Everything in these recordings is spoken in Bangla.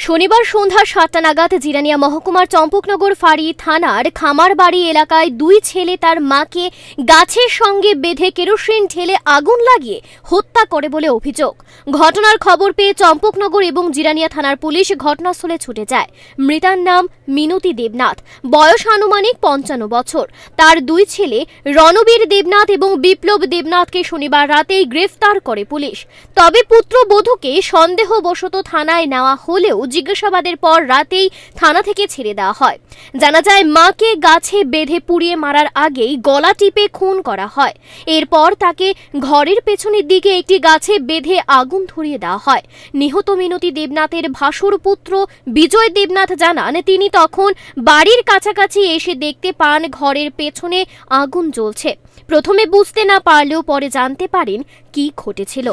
শনিবার সন্ধ্যা সাতটা নাগাদ জিরানিয়া মহকুমার চম্পকনগর ফাঁড়ি থানার খামারবাড়ি এলাকায় দুই ছেলে তার মাকে গাছের সঙ্গে বেঁধে কেরোসিন ঢেলে আগুন লাগিয়ে হত্যা করে বলে অভিযোগ। ঘটনার খবর পেয়ে চম্পকনগর এবং জিরানিয়া থানার পুলিশ ঘটনাস্থলে ছুটে যায়। মৃতার নাম মিনতি দেবনাথ। বয়স আনুমানিক পঞ্চান্ন বছর। তার দুই ছেলে রণবীর দেবনাথ এবং বিপ্লব দেবনাথকে শনিবার রাতেই গ্রেফতার করে পুলিশ। তবে পুত্রবধূকে সন্দেহবশত থানায় নেওয়া হলেও জিজ্ঞাসাবাদের পর রাতেই থানা থেকে ছেড়ে দেওয়া হয়। জানা যায়, মাকে গাছে বেঁধে পুড়িয়ে মারার আগেই গলা টিপে খুন করা হয়। এরপর তাকে ঘরের পেছনের দিকে একটি গাছে বেঁধে আগুন ধরিয়ে দেওয়া হয়। নিহত মিনতি দেবনাথের ভাসুর পুত্র বিজয় দেবনাথ জানান, তিনি তখন বাড়ির কাছাকাছি এসে দেখতে পান ঘরের পেছনে আগুন জ্বলছে। প্রথমে বুঝতে না পারলেও পরে জানতে পারেন কি ঘটেছিল?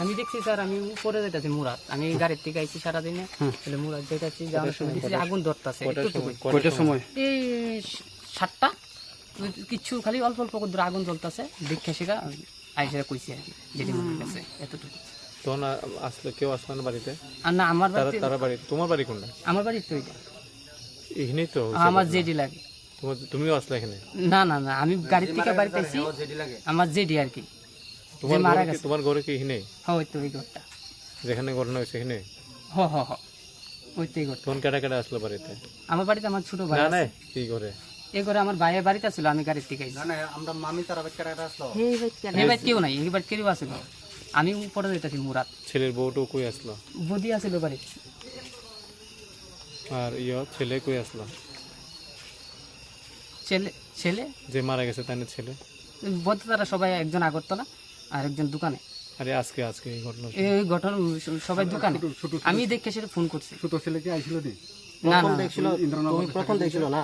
আমি দেখছি স্যার আমি উপরে যেতেছি মুরাদ। আমি গাড়ির থেকে আইছি সারাদিনে। তাহলে মুরাদ যেতেছি যাওয়ার সময়? দেখছি আগুন ধরতেছে কয়টার সময়? এই সাতটা। কিছু খালি অল্প অল্প করে আগুন জ্বলতেছে দেখে সেটা আইসে কইছি যেটি মনে গেছে এতটুকু। তখন আসলে কেউ আসলো না বাড়িতে? আর না আমার বাড়িতে তারা বাড়ি তোমার বাড়ি কোনটা? আমার বাড়ির তো এটা এখানেই তো আমার। জেডি লাগে। তুমিও আসলে এখানে? না না না আমি গাড়ির থেকে বাড়িতে আইছি। আমার জেডি আর কি। তোমার মারা গেছে। তোমার ঘরে কি এখানে হ্যাঁ ওই তো ওই ঘরটা। যেখানে ঘটনা হয়েছে এখানে হ হ হ। ওই তো এই ঘরটা। তখন কেটা কেটা আসলো বাড়িতে? আমার বাড়িতে আমার ছোট ভাই না না কি করে এই ঘরে আমার ভাইয়ের বাড়িতে ছিল আমি গাড়ির থেকে আইছি। আমরা মামি তারা বাচ্চারা আসলো? এই বাড়ি কেউ নাই। এই বাড়ি কেউ আছে না। আমি উপরে যেতেছি মুরাদ। ছেলের বউটাও কই আসলো? বদি আছিল বাড়ি আর ইয়ে ছেলে কই আসলো? ছেলে ছেলে? যে মারা গেছে তার ছেলে? বলতে তারা সবাই একজন আগরতলা। আর একজন দোকানে। আরে আজকে আজকে এই ঘটনা এই ঘটনা সবাই দোকানে। আমি দেখে সেটা ফোন করছি। ছোট ছেলে কি আইছিল দি না না তুমি প্রথম দেখছিল না?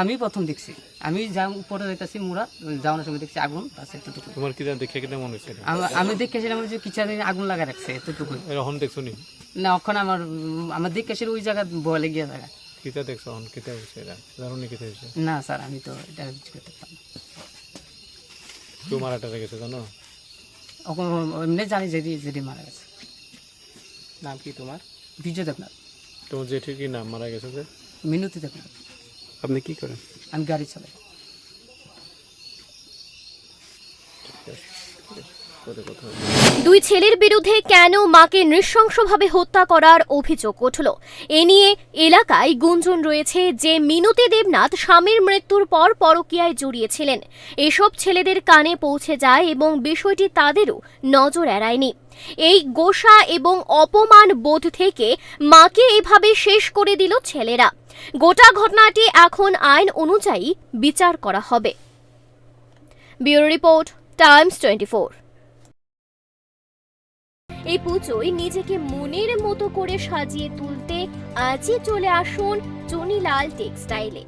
আমি প্রথম দেখছি। আমি যা উপরে যেতেছি মুরাদ যাওয়ানোর সময় দেখছি আগুন এতটুকু তোমার কি দেখে কেটে মনে হচ্ছে আমি দেখে সেটা মনে হচ্ছে কিচেনে আগুন লাগা রাখছে এতটুকু এরকম দেখছ নি? না ওখানে আমার আমার দেখে সেটা ওই জায়গা বলে গিয়ে থাকা কিতা দেখছ এখন কিতা হয়েছে এটা? জানো কিতা হয়েছে না স্যার আমি তো এটা কিছু করতে পারলাম না। কেউ মারা গেছে জানো? এমনি জানি যেদি যেদি মারা গেছে। নাম কি তোমার? বিজয় দেবনাথ। তোমার জেঠির কি নাম মারা গেছে যে? মিনতি দেবনাথ। আপনি কি করেন? আমি গাড়ি চালাই পরে কথা হবে। দুই ছেলের বিরুদ্ধে কেন মাকে নৃশংসভাবে হত্যা করার অভিযোগ উঠল? এ নিয়ে এলাকায় গুঞ্জন রয়েছে যে, মিনতি দেবনাথ স্বামীর মৃত্যুর পর পরকীয়ায় জড়িয়েছিলেন। এসব ছেলেদের কানে পৌঁছে যায় এবং বিষয়টি তাদেরও নজর এড়ায়নি। এই গোসা এবং অপমান বোধ থেকে মাকে এভাবে শেষ করে দিল ছেলেরা। গোটা ঘটনাটি এখন আইন অনুযায়ী বিচার করা হবে। ব্যুরো রিপোর্ট, টাইমস টোয়েন্টি এই পুজোয় নিজেকে মনের মতো করে সাজিয়ে তুলতে আজই চলে আসুন চনিলাল টেক্সটাইলে।